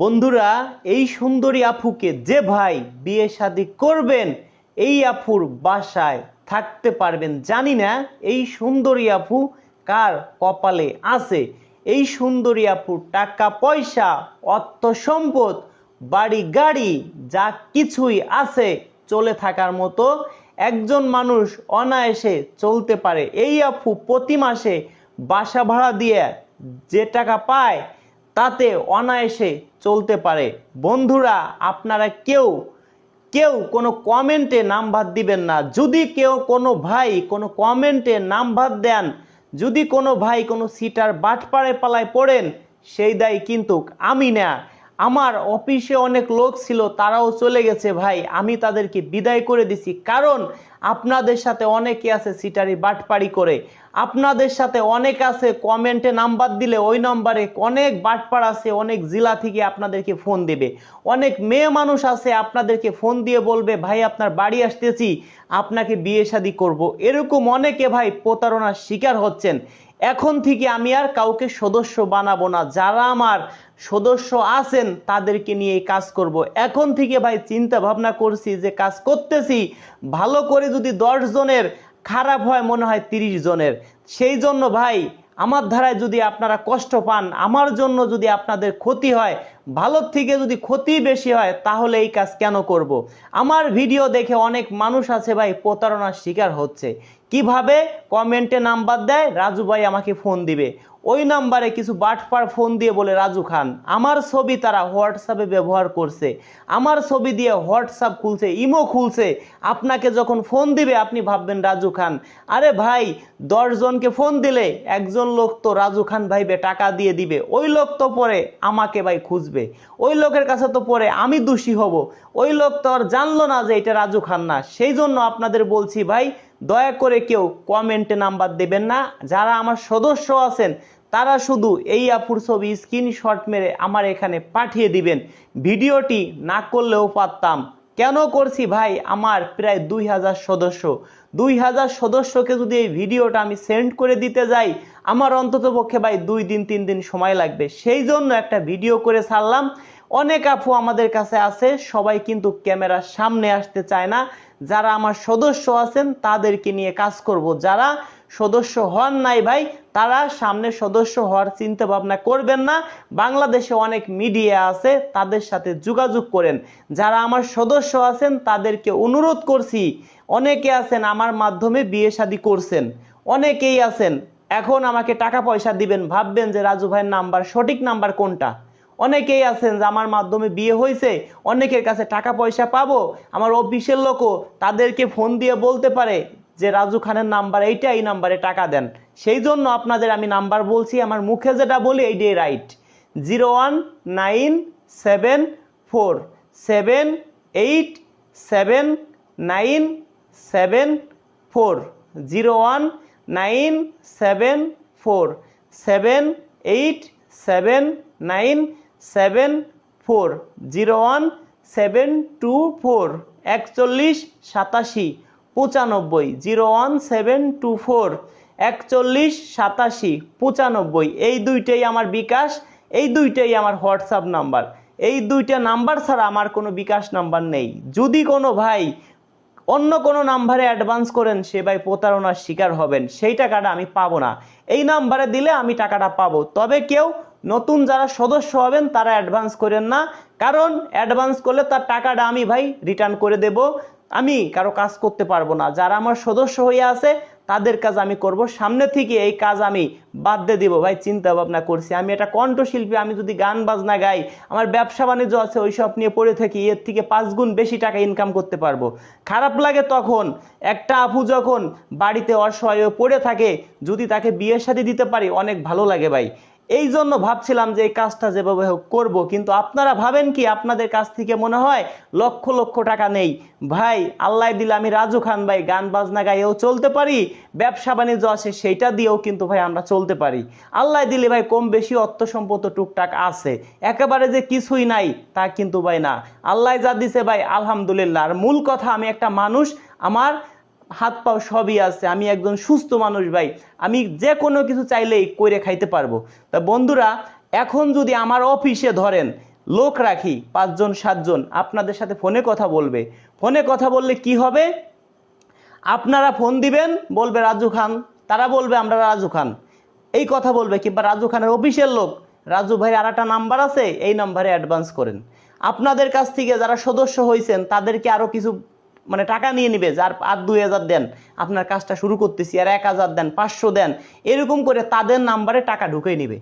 বন্ধুরা, এই সুন্দরী আফুকে যে ভাই বিয়ে শাদি করবেন, এই আফুর বাসায় থাকতে পারবেন। জানি না এই সুন্দরী আফু কার কপালে আছে। এই সুন্দরী আফু টাকা, পয়সা, অর্থ সম্পদ, বাড়ি, গাড়ি, যা কিছুই আছে চলে থাকার মতো একজন মানুষ অনায়াসে চলতে পারে। এই আফু প্রতি মাসে বাসা ভাড়া দিয়ে যে টাকা পায় তাতে অনায়াসে চলতে পারে। বন্ধুরা, আপনারা কেউ কেউ কোনো কমেন্টে নাম্বার দিবেন না। যদি কেউ কোনো ভাই কোনো কমেন্টে নাম্বার দেন, যদি কোনো ভাই কোনো সিটার বাটপাড়ে পালায় পড়েন, সেই দায় কিন্তু আমি না। আমার অফিসে অনেক লোক ছিল, তারাও চলে গেছে, ভাই। আমি তাদেরকে বিদায় করে দিছি। কারণ আপনাদের সাথে অনেকে আছে সিটারি বাটপাড়ি করে। আপনাদের সাথে অনেক আছে কমেন্টে নাম্বার দিলে ওই নম্বরে অনেক বাটপাড় আছে, অনেক জেলা থেকে আপনাদেরকে ফোন দেবে। অনেক মেয়ে মানুষ আছে আপনাদেরকে ফোন দিয়ে বলবে, ভাই, আপনার বাড়ি আসতেছি, আপনাকে বিয়ে শাদি করব। এরকম অনেকে, ভাই, প্রতারণার শিকার হচ্ছেন। এখন থেকে আমি আর কাউকে সদস্য বানাবো না। যারা আমার সদস্য আছেন, তাদেরকে নিয়ে কাজ করব। এখন থেকে ভাই চিন্তা ভাবনা করছি যে কাজ করতেছি, ভালো করে যদি দশ জনের, খারাপ হয় মনে হয় তিরিশ জনের। সেই জন্য ভাই আমার ধারায় যদি আপনারা কষ্ট পান, আমার জন্য যদি আপনাদের ক্ষতি হয়, ভালোর থেকে যদি ক্ষতি বেশি হয়, তাহলে এই কাজ কেন করব। আমার ভিডিও দেখে অনেক মানুষ আছে ভাই, প্রতারণার শিকার হচ্ছে। কীভাবে? কমেন্টে নাম্বার দেয়, রাজু ভাই আমাকে ফোন দিবে। ওই নাম্বারে কিছু বাটপার ফোন দিয়ে বলে, রাজু খান, আমার ছবি তারা হোয়াটসঅ্যাপে ব্যবহার করছে। আমার ছবি দিয়ে হোয়াটসঅ্যাপ খুলছে, ইমো খুলছে। আপনাকে যখন ফোন দিবে, আপনি ভাববেন, রাজু খান, আরে ভাই দশজনকে ফোন দিলে একজন লোক তো রাজু খান ভাইবে, টাকা দিয়ে দিবে। ওই লোক তো পরে আমাকে ভাই খুঁজবে। ওই লোকের কাছে তো পরে আমি দোষী হব। ওই লোক তো আর জানলো না যে এটা রাজু খান না। সেই জন্য আপনাদের বলছি ভাই, দয়া করে কেউ কমেন্টে নাম্বার দেবেন না। যারা আমার সদস্য আছেন তারা শুধু এই আপুর ছবি স্ক্রিনশট মেরে আমার এখানে পাঠিয়ে দিবেন। ভিডিওটি না করলেও পারতাম। কেন করছি ভাই? আমার প্রায় দুই হাজার সদস্য। দুই হাজার সদস্যকে যদি এই ভিডিওটা আমি সেন্ড করে দিতে যাই, আমার অন্তত পক্ষে ভাই দুই দিন, তিন দিন সময় লাগবে। সেই জন্য একটা ভিডিও করে ছাড়লাম। অনেক আপু আমাদের কাছে আছে, সবাই কিন্তু ক্যামেরার সামনে আসতে চায় না। যারা আমার সদস্য আছেন, তাদেরকে নিয়ে কাজ করব। যারা সদস্য হন নাই ভাই, তারা সামনে সদস্য হওয়ার চিন্তা ভাবনা করবেন না। বাংলাদেশে অনেক মিডিয়া আছে, তাদের সাথে যোগাযোগ করেন। যারা আমার সদস্য আছেন, তাদেরকে অনুরোধ করছি, অনেকে আছেন আমার মাধ্যমে বিয়ে শাদী করছেন, অনেকেই আছেন, এখন আমাকে টাকা পয়সা দিবেন, ভাববেন যে রাজু ভাইয়ের নাম্বার, সঠিক নাম্বার কোনটা? অনেকেই আছেন যে আমার মাধ্যমে বিয়ে হয়েছে, অনেকের কাছে টাকা পয়সা পাবো, আমার অফিসের লোকও তাদেরকে ফোন দিয়ে বলতে পারে যে রাজু খানের নাম্বার, এইটা এই নাম্বারে টাকা দেন। সেই জন্য আপনাদের আমি নাম্বার বলছি, আমার মুখে যেটা বলি, এইটাই right zero one nine seven four, seven eight seven nine seven four. Zero one nine seven four, seven eight seven nine seven four. Zero one seven two four, একচল্লিশ সাতাশি। পঁচানব্বই, zero one seven two four, একচল্লিশ, সাতাশি, পঁচানব্বই। এই দুইটাই আমার বিকাশ, এই দুইটাই আমার হোয়াটসঅ্যাপ নাম্বার। এই দুইটা নাম্বার ছাড়া আমার কোনো বিকাশ নাম্বার নেই। যদি কোনো ভাই অন্য কোনো নাম্বারে অ্যাডভান্স করেন, সে ভাই প্রতারণার শিকার হবেন। সেই টাকাটা আমি পাবো না। এই নাম্বারে দিলে আমি টাকাটা পাবো। তবে কেউ নতুন যারা সদস্য হবেন, তারা অ্যাডভান্স করেন না। কারণ অ্যাডভান্স করলে তার টাকাটা আমি ভাই রিটার্ন করে দেব। আমি কারও কাজ করতে পারব না। যারা আমার সদস্য হয়ে আছে, তাদের কাজ আমি করব। সামনে থেকে এই কাজ আমি বাদ দিয়ে দিব। ভাই, চিন্তা ভাবনা করছি। আমি একটা কণ্ঠশিল্পী, আমি যদি গান বাজনা গাই, আমার ব্যবসা বাণিজ্য আছে, ওইসব নিয়ে পড়ে থাকি, এর থেকে পাঁচ গুণ বেশি টাকা ইনকাম করতে পারব। খারাপ লাগে তখন একটা আপু যখন বাড়িতে অসহায় পড়ে থাকে, যদি তাকে বিয়ের সাথে দিতে পারি, অনেক ভালো লাগে ভাই। এই জন্য ভাবছিলাম যে এই কাজটা যেভাবে হোক করব, কিন্তু আপনারা ভাবেন কি? আপনাদের কাছ থেকে মনে হয় লক্ষ লক্ষ টাকা নেই। ভাই, আল্লাহ দিলে আমি রাজু খান ভাই, গান বাজনা গাইয়েও চলতে পারি, ব্যবসা বাণিজ্য আছে সেইটা দিয়েও কিন্তু ভাই আমরা চলতে পারি। আল্লাহ দিলে ভাই কম বেশি অর্থ সম্পদ টুকটাক আছে। একেবারে যে কিছুই নাই, তা কিন্তু ভাই না। আল্লাহ যা দিছে ভাই, আলহামদুলিল্লাহ। আর মূল কথা, আমি একটা মানুষ, আমার হাত পাও সবই আছে, আমি একজন সুস্থ মানুষ ভাই, আমি যে কোনো কিছু চাইলেই করে খাইতে পারব। তা বন্ধুরা, এখন যদি আমার অফিসে ধরেন, লোক রাখি, পাঁচজন, সাতজন, আপনাদের সাথে ফোনে কথা বলবে। ফোনে কথা বললে কি হবে? আপনারা ফোন দিবেন, বলবে, রাজু খান। তারা বলবে, আমরা রাজু খান। এই কথা বলবে, কিংবা রাজু খানের অফিসের লোক, রাজু ভাই আর একটা নাম্বার আছে? এই নাম্বারে অ্যাডভান্স করেন। আপনাদের কাছ থেকে যারা সদস্য হয়েছেন তাদেরকে আরও কিছু মানে টাকা নিয়ে নিবে, যার আর দুই হাজার দেন, আপনার কাজটা শুরু করতেছি, আর এক হাজার দেন, পাঁচশো দেন, এরকম করে তাদের নাম্বারে টাকা ঢুকে নিবে।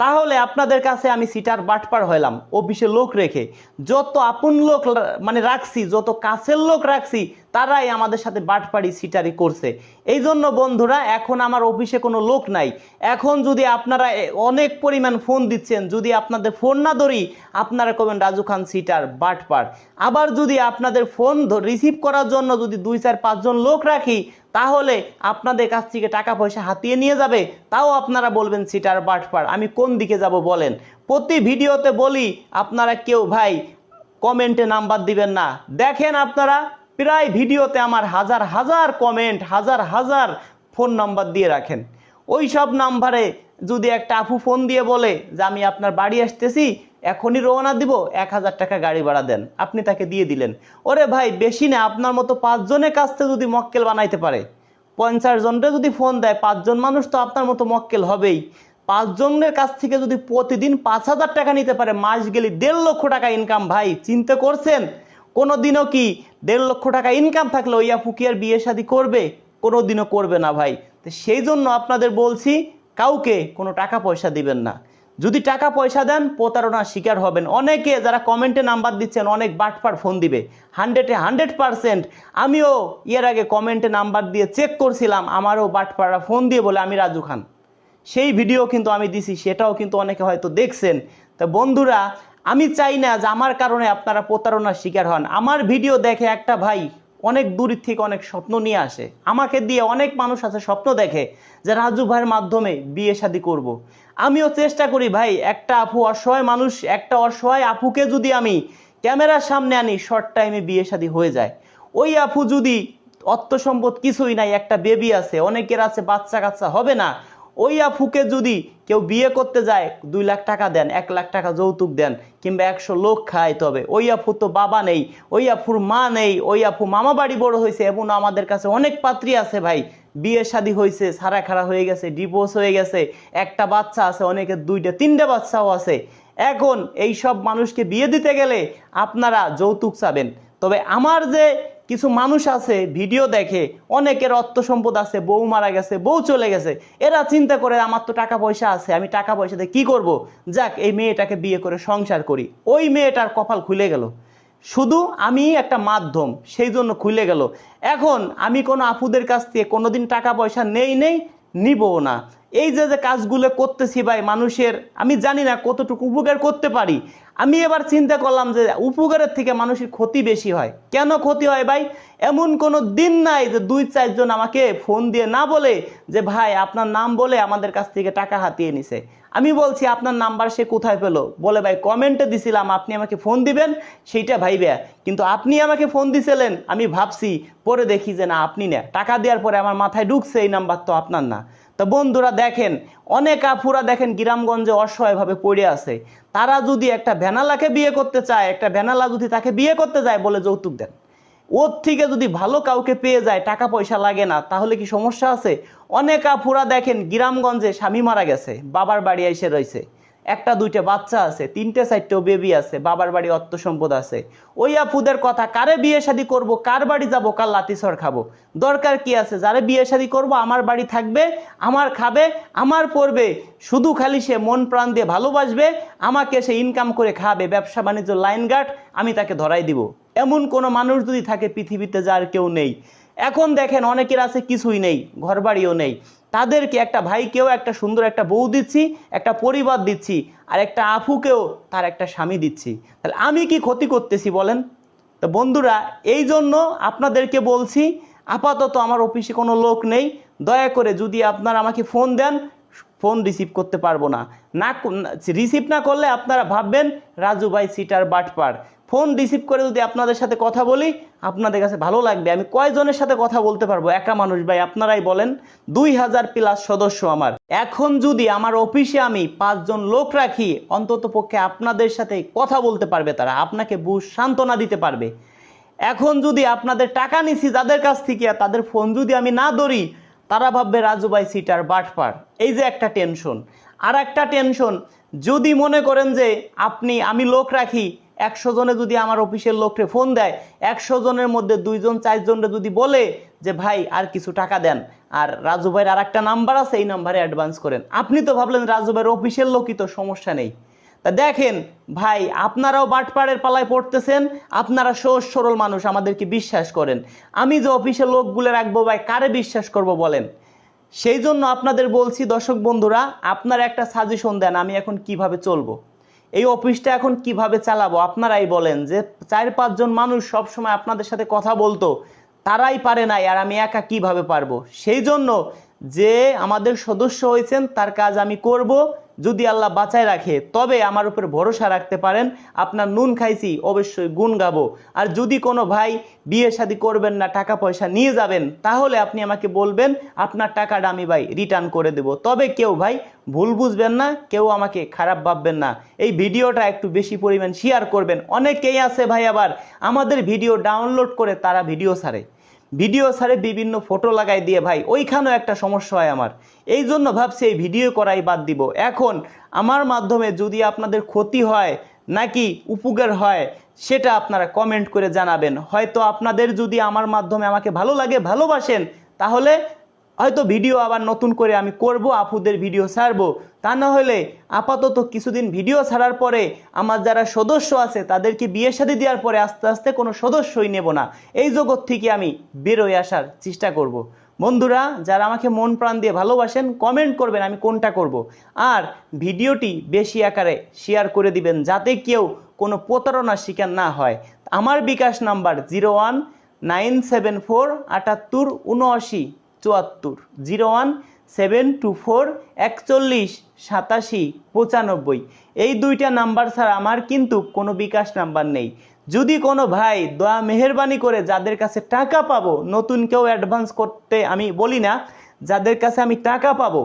তাহলে আপনাদের কাছে আমি সিটার বাটপার হইলাম, অফিসে লোক রেখে। যত আপন লোক মানে রাখছি, যত কাছের লোক রাখছি, তারাই আমাদের সাথে বাটপাড়ি সিটারি করছে। এই জন্য বন্ধুরা, এখন আমার অফিসে কোনো লোক নাই। এখন যদি আপনারা অনেক পরিমাণ ফোন দিচ্ছেন, যদি আপনাদের ফোন না ধরি, আপনারা কবেন, রাজু খান, সিটার বাটপার। আবার যদি আপনাদের ফোন রিসিভ করার জন্য যদি দুই চার পাঁচজন লোক রাখি তাহলে আপনাদের কাছ থেকে টাকা পয়সা হাতিয়ে নিয়ে যাবে, তাও আপনারা বলবেন, সিটার বাটপার, আমি কোন দিকে যাব বলেন? প্রতি ভিডিওতে বলি, আপনারা কেউ ভাই কমেন্টে নাম্বার দিবেন না। দেখেন আপনারা, প্রায় ভিডিওতে আমার হাজার হাজার কমেন্ট, হাজার হাজার ফোন নাম্বার দিয়ে রাখেন। ওই সব নাম্বারে যদি একটা আফু ফোন দিয়ে বলে যে, আমি আপনার বাড়ি আসতেছি এখনই রওনা দিব, এক হাজার টাকা গাড়ি ভাড়া দেন। আপনি তাকে দিয়ে দিলেন। ওরে ভাই, বেশি না, আপনার মতো পাঁচজনের কাছ থেকে যদি মক্কেল বানাইতে পারে। পঞ্চাশ জনটা যদি ফোন দেয়, পাঁচজন মানুষ তো আপনার মতো মক্কেল হবেই। পাঁচজনের কাছ থেকে যদি প্রতিদিন পাঁচ হাজার টাকা নিতে পারে, মাস গেলে দেড় লক্ষ টাকা ইনকাম ভাই, চিন্তা করছেন? কোনো দিনও কি দেড় লক্ষ টাকা ইনকাম থাকলে ওই আর বিয়ে শাদী করবে? কোনো দিনও করবে না, ভাই। তো সেই জন্য আপনাদের বলছি, কাউকে কোনো টাকা পয়সা দিবেন না। যদি টাকা পয়সা দেন, প্রতারণার শিকার হবেন। অনেকে যারা কমেন্টে নাম্বার দিচ্ছেন, অনেক বাটপার ফোন দিবে। হান্ড্রেডে হান্ড্রেড পারসেন্ট আমিও এর আগে কমেন্টে নাম্বার দিয়ে চেক করছিলাম, আমারও বাটপাড়া ফোন দিয়ে বলে, আমি রাজু খান। সেই ভিডিও কিন্তু আমি দিছি, সেটাও কিন্তু অনেকে হয়তো দেখছেন। তা বন্ধুরা, আমি চাই না যে আমার কারণে আপনারা প্রতারণার শিকার হন। আমার ভিডিও দেখে একটা ভাই অনেক দূর থেকে অনেক স্বপ্ন নিয়ে আসে। আমাকে দিয়ে অনেক মানুষ আছে স্বপ্ন দেখে যে রাজু ভাইয়ের মাধ্যমে বিয়ে শাদী করব। আমিও চেষ্টা করি, ভাই, একটা আপু অসহায় মানুষ, একটা অসহায় আপুকে যদি আমি ক্যামেরার সামনে আনি শর্ট টাইমে বিয়ে শাদী হয়ে যায়। ওই আপু যদি অর্থ সম্পদ কিছুই নাই, একটা বেবি আছে, অনেকের আছে বাচ্চা কাচ্চা হবে না। ওই আফুকে যদি কেউ বিয়ে করতে যায়, দুই লাখ টাকা দেন, এক লাখ টাকা যৌতুক দেন, কিংবা একশো লোক খায় তবে ওই আফু তো বাবা নেই, ওই আফুর মা নেই, ওই আফু মামা বাড়ি বড় হয়েছে এবং আমাদের কাছে অনেক পাত্রী আছে ভাই। বিয়ে শাদী হয়েছে, সারা খারা হয়ে গেছে ডিভোর্স হয়ে গেছে, একটা বাচ্চা আছে, অনেকের দুইটা, তিনটা বাচ্চাও আছে। এখন এই সব মানুষকে বিয়ে দিতে গেলে আপনারা যৌতুক চাবেন। তবে আমার যে কিছু মানুষ আছে, ভিডিও দেখে, অনেকের অর্থ সম্পদ আছে, বউ মারা গেছে, বউ চলে গেছে। এরা চিন্তা করে, আমার তো টাকা পয়সা আছে, আমি টাকা পয়সাতে কি করব? যাক, এই মেয়েটাকে বিয়ে করে সংসার করি। ওই মেয়েটার কপাল খুলে গেল। শুধু আমি একটা মাধ্যম, সেই জন্য খুলে গেল। এখন আমি কোনো আপুদের কাছ থেকে কোনোদিন টাকা পয়সা নেই নেই, নিবও না। এই যে যে কাজগুলো করতেছি ভাই, মানুষের, আমি জানি না কতটুকু উপকার করতে পারি। আমি এবার চিন্তা করলাম যে উপকারের থেকে মানুষের ক্ষতি বেশি হয়। কেন ক্ষতি হয় ভাই? এমন কোনো দিন নাই যে দুই, চারজন আমাকে ফোন দিয়ে না বলে যে, ভাই, আপনার নাম বলে আমাদের কাছ থেকে টাকা হাতিয়ে নিছে। আমি বলছি, আপনার নাম্বার সে কোথায় পেল? বলে, ভাই কমেন্টে দিছিলাম, আপনি আমাকে ফোন দিবেন, সেইটা ভাইবে। কিন্তু আপনি আমাকে ফোন দিছিলেন, আমি ভাবছি, পরে দেখি যে না, আপনি না টাকা দেওয়ার পরে আমার মাথায় ঢুকছে এই নাম্বার তো আপনার না। তো বন্ধুরা দেখেন, অনেক আফুরা দেখেন গ্রামগঞ্জে অসহায়ভাবে পড়ে আছে। তারা যদি একটা ভ্যানালাকে বিয়ে করতে চায়, একটা ভ্যানালা যদি তাকে বিয়ে করতে যায় বলে যৌতুক দেন। ওর থেকে যদি ভালো কাউকে পেয়ে যায় টাকা পয়সা লাগে না, তাহলে কি সমস্যা আছে? অনেক আফুরা দেখেন গ্রামগঞ্জে স্বামী মারা গেছে, বাবার বাড়ি এসে রয়েছে। একটা, দুইটা বাচ্চা আছে, তিনটে, চারটেও বেবি আছে, বাবার বাড়ি অর্থ সম্পদ আছে। ওই আপুদের কথা, কারে বিয়ে শাদী করব, কার বাড়ি যাব, কার লাতিসর খাব? দরকার কি আছে? যারে বিয়ে শাদী করব, আমার বাড়ি থাকবে, আমার খাবে, আমার পড়বে শুধু খালি সে মন প্রাণ দিয়ে ভালোবাসবে, আমাকে সে ইনকাম করে খাবে, ব্যবসা বাণিজ্য লাইন গার্ড আমি তাকে ধরাই দিব। এমন কোনো মানুষ যদি থাকে পৃথিবীতে যার কেউ নেই। এখন দেখেন অনেকের আছে কিছুই নেই, ঘরবাড়িও নেই। তাদেরকে একটা ভাইকেও একটা সুন্দর একটা বউ দিচ্ছি, একটা পরিবার দিচ্ছি, আর একটা আফুকেও তার একটা স্বামী দিচ্ছি। তাহলে আমি কি ক্ষতি করতেছি বলেন? তো বন্ধুরা এই জন্য আপনাদেরকে বলছি, আপাতত আমার অফিসে কোনো লোক নেই। দয়া করে যদি আপনারা আমাকে ফোন দেন, ফোন রিসিভ করতে পারব না না, রিসিভ না করলে আপনারা ভাববেন, রাজু ভাই সিটার বাটপার। ফোন রিসিভ করে যদি আপনাদের সাথে কথা বলি, আপনাদের কাছে ভালো লাগবে। আমি কয়জনের সাথে কথা বলতে পারব? একা মানুষ ভাই, আপনারাই বলেন। দুই হাজার প্লাস সদস্য আমার। এখন যদি আমার অফিসে আমি পাঁচজন লোক রাখি, অন্তত পক্ষে আপনাদের সাথে কথা বলতে পারবে তারা। আপনাকে বুঝ, সান্ত্বনা দিতে পারবে। এখন যদি আপনাদের টাকা নিছি যাদের কাছ থেকে, তাদের ফোন যদি আমি না ধরি, তারা ভাববে, রাজু ভাই, সিটার বাটপার। এই যে একটা টেনশন আর একটা টেনশন যদি মনে করেন যে আপনি, আমি লোক রাখি একশো জনে যদি আমার অফিসের লোককে ফোন দেয়, একশো জনের মধ্যে দুইজন, চারজনরে যদি বলে যে, ভাই, আর কিছু টাকা দেন। আর রাজু ভাইয়ের আর একটা নাম্বার আছে, এই নাম্বারে অ্যাডভান্স করেন। আপনি তো ভাবলেন রাজু ভাইয়ের অফিসের লোকই তো সমস্যা নেই। তা দেখেন, ভাই, আপনারাও বাটপাড়ের পালায় পড়তেছেন, আপনারা সহজ সরল মানুষ, আমাদেরকে বিশ্বাস করেন। আমি যে অফিসের লোকগুলো রাখব, ভাই, কারে বিশ্বাস করব বলেন? সেই জন্য আপনাদের বলছি, দর্শক বন্ধুরা, আপনারা একটা সাজেশন দেন, আমি এখন কীভাবে চলবো। এই অফিসটা এখন কীভাবে চালাবো? আপনারাই বলেন যে চার পাঁচজন মানুষ সব সময় আপনাদের সাথে কথা বলতো, তারাই পারে নাই আর আমি একা কীভাবে পারব? সেই জন্য যে আমাদের সদস্য হয়েছেন, তার কাজ আমি করব। যদি আল্লাহ বাঁচায় রাখে, তবে আমার উপর ভরসা রাখতে পারেন। আপনার নুন খাইছি, অবশ্যই গুণ গাবো। আর যদি কোনো ভাই বিয়ে শাদী করবেন না, টাকা পয়সা নিয়ে যাবেন, তাহলে আপনি আমাকে বলবেন, আপনার টাকাটা আমি ভাই রিটার্ন করে দেব। তবে কেউ ভাই ভুল বুঝবেন না, কেউ আমাকে খারাপ ভাববেন না। এই ভিডিওটা একটু বেশি পরিমাণ শেয়ার করবেন। অনেকেই আছে ভাই আবার, আমাদের ভিডিও ডাউনলোড করে তারা ভিডিও ছাড়ে। ভিডিও সারে বিভিন্ন ফটো লাগাই দিয়ে, ভাই, ওইখানেও একটা সমস্যা হয় আমার। এই জন্য ভাবছি এই ভিডিও করাই বাদ দিব। এখন আমার মাধ্যমে যদি আপনাদের ক্ষতি হয়, নাকি উপকার হয়, সেটা আপনারা কমেন্ট করে জানাবেন। হয়তো আপনাদের যদি আমার মাধ্যমে আমাকে ভালো লাগে, ভালোবাসেন, তাহলে হয়তো ভিডিও আবার নতুন করে আমি করব, আপুদের ভিডিও ছাড়বো তা না হলে আপাতত কিছুদিন ভিডিও ছাড়ার পরে আমার যারা সদস্য আছে, তাদেরকে বিয়ে শাদী দেওয়ার পরে আস্তে আস্তে কোনো সদস্যই নেব না এই জগৎ থেকে আমি বেরোয় আসার চেষ্টা করব। বন্ধুরা, যারা আমাকে মন প্রাণ দিয়ে ভালোবাসেন কমেন্ট করবেন আমি কোনটা করব। আর ভিডিওটি বেশি আকারে শেয়ার করে দিবেন যাতে কেউ কোনো প্রতারণার শিকার না হয় আমার bKash number zero one nine seven four আটাত্তর উনআশি চুয়াত্তর, zero one, seven two four, একচল্লিশ, সাতাশি, পঁচানব্বই। এই দুইটা নাম্বার ছাড়া আমার কিন্তু কোনো বিকাশ নাম্বার নেই। যদি কোনো ভাই দয়া মেহরবানি করে যাদের কাছে টাকা পাবো, নতুন কেউ অ্যাডভান্স করতে আমি বলি না, যাদের কাছে আমি টাকা পাবো,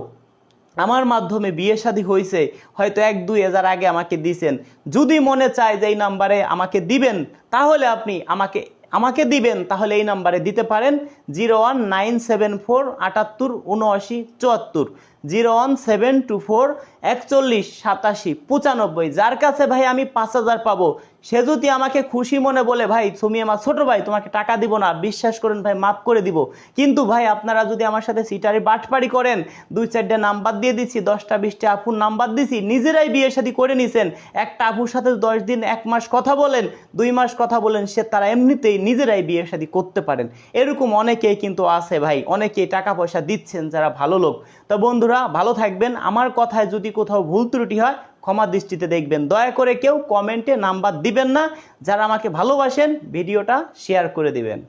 আমার মাধ্যমে বিয়ে শাদী হয়েছে, হয়তো এক দুই হাজার আগে আমাকে দিছেন যদি মনে চায় যে এই নাম্বারে আমাকে দিবেন, তাহলে আপনি আমাকে আমাকে দিবেন, তাহলে এই নাম্বারে দিতে পারেন zero one nine seven four আটাত্তর উনআশি চুয়াত্তর, zero one seven two four একচল্লিশ সাতাশি পঁচানব্বই। যার কাছে ভাই আমি পাঁচ হাজার পাবো সে যদি আমাকে খুশি মনে বলে, ভাই, তুমি আমার ছোট ভাই, তোমাকে টাকা দিব না, বিশ্বাস করেন ভাই, মাফ করে দিব। কিন্তু ভাই, আপনারা যদি আমার সাথে সিটারি বাটপাড়ি করেন, দুই চারটে নাম্বার দিয়ে দিচ্ছি, দশটা, বিশটা আপুর নাম্বার দিছি, নিজেরাই বিয়ে শাদী করে নিছেন, একটা আপুর সাথে দশ দিন, এক মাস কথা বলেন, দুই মাস কথা বলেন, সে তারা এমনিতেই নিজেরাই বিয়ে শাদী করতে পারেন। এরকম অনেকেই কিন্তু আছে ভাই, অনেকেই টাকা পয়সা দিচ্ছেন যারা ভালো লোক। তো বন্ধুরা, ভালো থাকবেন। আমার কথায় যদি কোথাও ভুল ত্রুটি হয় ক্ষমা দৃষ্টিতে দেখবেন। দয়া করে কেউ কমেন্টে নাম্বার দিবেন না। যারা আমাকে ভালোবাসেন, ভিডিওটা শেয়ার করে দিবেন।